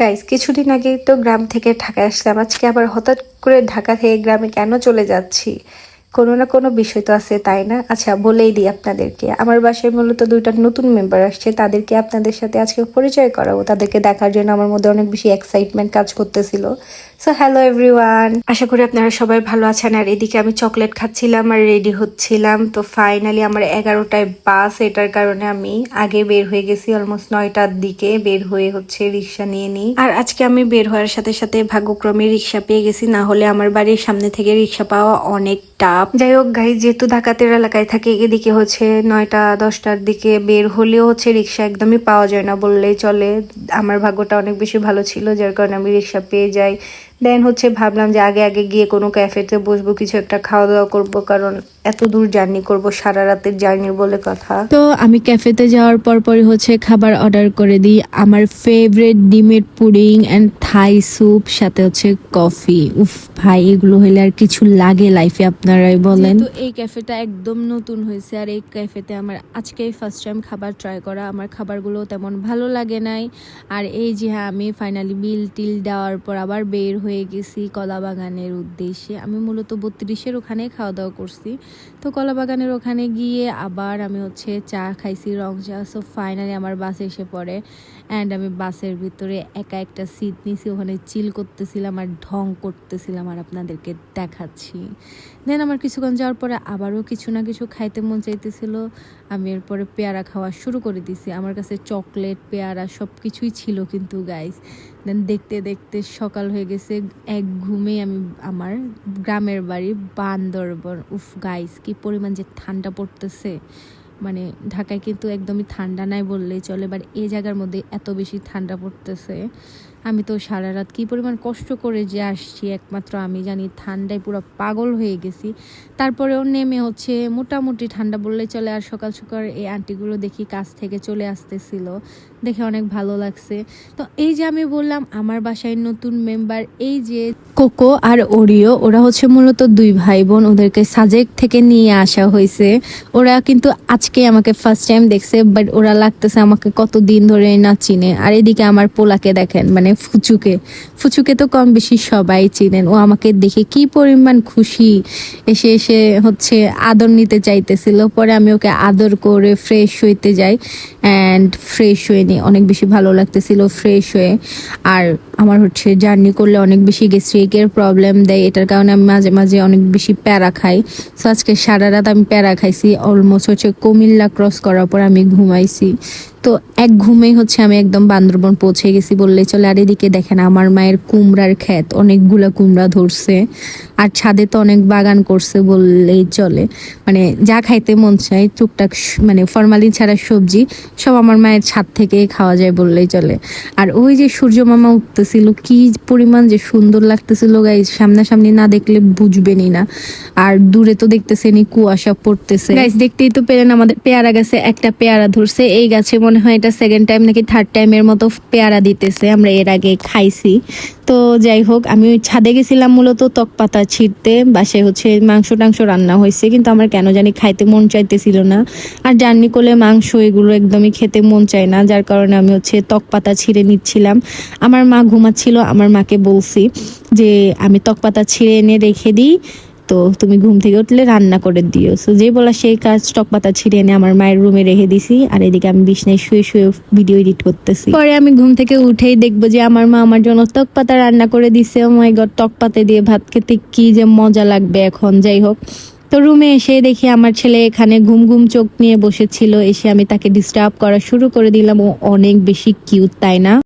Guys কিছুদিন আগে তো গ্রাম থেকে ঢাকায় আসলাম। আজকে আবার হঠাৎ করে ঢাকা থেকে গ্রামে কেন চলে যাচ্ছি? কোনো না কোনো বিষয় তো আছে, তাই না? আচ্ছা বলেই দিই আপনাদেরকে। আমার বাসায় মূলত দুইটা নতুন মেম্বার আসছে, তাদেরকে আপনাদের সাথে আজকে পরিচয় করাবো। তাদেরকে দেখার জন্য আমার মধ্যে অনেক বেশি এক্সাইটমেন্ট কাজ করতেছিল। সো হ্যালো এভরিওয়ান আশা করি আপনারা সবাই ভালো আছেন। আর এদিকে আমি চকলেট খাচ্ছিলাম আর রেডি হচ্ছিলাম। তো ফাইনালি আমার এগারোটায় বাস এটার কারণে আমি আগে বের হয়ে গেছি অলমোস্ট নয়টার দিকে। বের হয়ে হচ্ছে রিক্সা নিয়ে নিই। আর আজকে আমি বের হওয়ার সাথে সাথে ভাগ্যক্রমে রিক্সা পেয়ে গেছি। না হলে আমার বাড়ির সামনে থেকে রিক্সা পাওয়া অনেক টাফ যাই হোক গাই যেহেতু ঢাকাতের এলাকায় থাকে, এদিকে হচ্ছে নয়টা, দশটার দিকে বের হলেও হচ্ছে রিক্সা একদমই পাওয়া যায় না বললেই চলে। আমার ভাগ্যটা অনেক বেশি ভালো ছিল, যার কারণে আমি রিক্সা পেয়ে যাই। দেন হচ্ছে ভাবলাম যে আগে আগে গিয়ে কোনো ক্যাফেতে বসবো, কিছু একটা খাওয়া দাওয়া করব, কারণ এত দূর জার্নি করব সারা রাতের জার্নি বলে কথা। তো আমি ক্যাফেতে যাওয়ার পর পরই হচ্ছে খাবার অর্ডার করে দিই। আমার ফেভারিট ডিমের পুডিং অ্যান্ড থাই স্যুপ সাথে হচ্ছে কফি উফ ভাই এগুলো হলে আর কিছু লাগে লাইফে আপনারাই বলেন। তো এই ক্যাফেটা একদম নতুন হয়েছে আর এই ক্যাফেতে আমার আজকেই ফার্স্ট টাইম খাবার ট্রাই করা আমার খাবারগুলো তেমন ভালো লাগে নাই। আর এই যে হ্যাঁ আমি ফাইনালি বিল টিল দেওয়ার পর আবার বের হয়ে গেছি কলা বাগানের উদ্দেশ্যে। আমি মূলত বত্রিশের ওখানে খাওয়া দাওয়া করছি। তো কলা বাগানের ওখানে গিয়ে আবার আমি হচ্ছে চা খাইছি। রং চা সো ফাইনালি আমার বাস এসে পড়ে। অ্যান্ড আমি বাসের ভিতরে একা একটা সিট নিয়েছি ওখানে চিল করতেছিলাম আর ঢং করতেছিলাম আর আপনাদেরকে দেখাচ্ছি। দেন আমার কিছুক্ষণ যাওয়ার পরে আবারও কিছু না কিছু খাইতে মন চাইতেছিল। আমি এরপরে পেয়ারা খাওয়া শুরু করে দিছি। আমার কাছে চকলেট, পেয়ারা সব কিছুই ছিল কিন্তু গাইস দেন দেখতে দেখতে সকাল হয়ে গেছে। এক ঘুমে আমি, আমার গ্রামের বাড়ি বান্দরবন। উফ গাইস কি পরিমাণ যে ঠান্ডা পড়তেছে। মানে ঢাকায় কিন্তু একদমই ঠান্ডা নাই বললেই চলে বাট এই জায়গার মধ্যে এত বেশি ঠান্ডা পড়তেছে। আমি তো সারা রাত কী পরিমাণ কষ্ট করে যে আসছি, একমাত্র আমি জানি ঠান্ডায় পুরো পাগল হয়ে গেছি। তারপরেও নেমে হচ্ছে মোটামুটি ঠান্ডা বললে চলে, আর সকাল সকাল এই আন্টিগুলো দেখি কাজ থেকে চলে আসতেছিল। দেখে অনেক ভালো লাগছে। তো এই যে আমি বললাম, আমার বাসায় নতুন মেম্বার এই যে কোকো আর ওরিও, ওরা হচ্ছে মূলত দুই ভাই বোন ওদেরকে সাজেক থেকে নিয়ে আসা হয়েছে। ওরা কিন্তু আজকে আমাকে ফার্স্ট টাইম দেখছে বাট ওরা লাগতেছে আমাকে কত দিন ধরে না চিনে। আর এদিকে আমার পোলাকে দেখেন মানে ফুচুকে। ফুচুকে তো কম বেশি সবাই চিনেন। ও আমাকে দেখে কি পরিমাণ খুশি। এসে এসে হচ্ছে আদর নিতে চাইতেছিল। পরে আমি ওকে আদর করে ফ্রেশ হইতে যাই। অ্যান্ড ফ্রেশ হয়ে নিই অনেক বেশি ভালো লাগতেছিল ফ্রেশ হয়ে। আর আমার হচ্ছে জার্নি করলে অনেক বেশি গ্যাস্ট্রিকের প্রবলেম দেয়। এটার কারণে আমি মাঝে মাঝে অনেক বেশি প্যারা খাই। সো আজকে সারা রাত আমি প্যারা খাইছি অলমোস্ট হচ্ছে কুমিল্লা ক্রস করার পর আমি ঘুমাইছি। তো এক ঘুমেই হচ্ছে আমি একদম বান্দরবন পৌঁছে গেছি বললে চলে। আর এদিকে দেখেন আমার মায়ের কুমড়ার ক্ষেত, অনেকগুলা কুমড়া ধরছে। আর ছাদে তো অনেক বাগান করছে বললেই চলে। মানে যা খাইতে মন চায়, টুকটাক মানে ফরমালিন ছাড়া সবজি, সব আমার মায়ের ছাদ থেকে খাওয়া যায় বললেই চলে। আর ওই যে সূর্য মামা উঠতেছিল কি পরিমাণ যে সুন্দর লাগতেছিল গাইজ সামনাসামনি না দেখলে বুঝবেনই না। আর দূরে তো দেখতেছেনই কুয়াশা পড়তেছে। গাইজ দেখতেই তো পেলেন আমাদের পেয়ারা গাছে একটা পেয়ারা ধরছে। এই গাছে মনে হয় এটা সেকেন্ড টাইম নাকি থার্ড টাইমের মতো পেয়ারা দিতেছে, আমরা এর আগে খাইছি। তো যাই হোক, আমি ছাদে গেছিলাম মূলত তক পাতা ছিঁড়তে। সে হচ্ছে মাংস টাংস রান্না হয়েছে, কিন্তু আমার কেন জানি খাইতে মন চাইতেছিল না। আর জার্নি করলে মাংস এগুলো একদমই খেতে মন চায় না, যার কারণে আমি হচ্ছে তক পাতা ছিঁড়ে নিচ্ছিলাম। আমার মা ঘুমাচ্ছিল, আমার মাকে বলছি যে আমি তক পাতা ছিঁড়ে এনে রেখে দিই। তো তুমি ঘুম থেকে উঠলে রান্না করে দিও। সো যে বলা সেই কাজ স্টক পাতা ছিঁড়ে এনে আমার মায়ের রুমে রেখে দিছি, আর এদিকে আমি বিছনায় শুয়ে শুয়ে ভিডিও এডিট করতেছি। পরে আমি ঘুম থেকে উঠেই দেখব যে আমার মা আমার জন্য তক পাতা রান্না করে দিছে। মাই গড তক পাতা দিয়ে ভাত খেতে কি যে মজা লাগবে এখন, যাই হোক। তো রুমে এসে দেখি আমার ছেলে এখানে ঘুম ঘুম চোখ নিয়ে বসেছিল। এসে আমি তাকে ডিস্টার্ব করা শুরু করে দিলাম। ও অনেক বেশি কিউট তাই না?